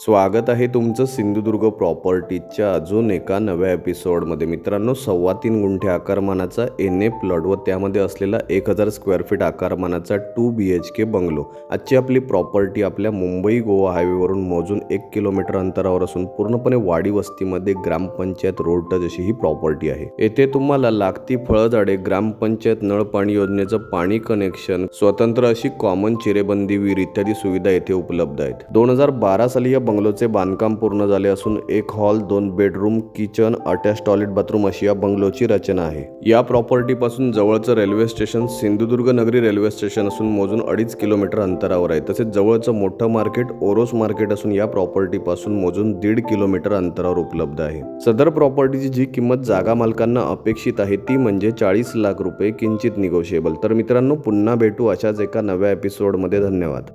स्वागत आहे तुमचं सिंधुदुर्ग प्रॉपर्टीच्या अजून एका नव्या एपिसोडमध्ये. मित्रांनो सव्वा तीन गुंठे आकारमानाचा एन ए प्लॉट व त्यामध्ये असलेला एक हजार square feet आकारमानाचा two B H K bungalow आजची आपली प्रॉपर्टी आपल्या मुंबई गोवा हायवेवरून मोजून एक किलोमीटर अंतरावर असून पूर्णपणे वाडी वस्तीमध्ये ग्रामपंचायत रोड टच अशी ही प्रॉपर्टी आहे. येथे तुम्हाला लागती फळझाडे ग्रामपंचायत नळ पाणी योजनेचं पाणी कनेक्शन स्वतंत्र अशी कॉमन चिरेबंदी विहीर इत्यादी सुविधा येथे उपलब्ध आहेत. दोन हजार बारा साली या बंगलोचे बांधकाम पूर्ण झाले असून एक हॉल दोन bedroom kitchen attach toilet bathroom अशी या बंगलोची रचना आहे. या प्रॉपर्टीपासून जवळचं रेल्वे स्टेशन सिंधुदुर्ग नगरी रेल्वे स्टेशन असून मोजून अडीच किलोमीटर अंतरावर आहे. तसेच जवळचं मोठं मार्केट ओरोस मार्केट असून या प्रॉपर्टीपासून मोजून दीड किलोमीटर अंतरावर उपलब्ध आहे. सदर प्रॉपर्टीची जी किंमत जागा मालकांना अपेक्षित आहे ती म्हणजे चाळीस लाख रुपये किंचित निगोशिएबल तर मित्रांनो पुन्हा भेटू अशाच एका नव्या एपिसोडमध्ये धन्यवाद.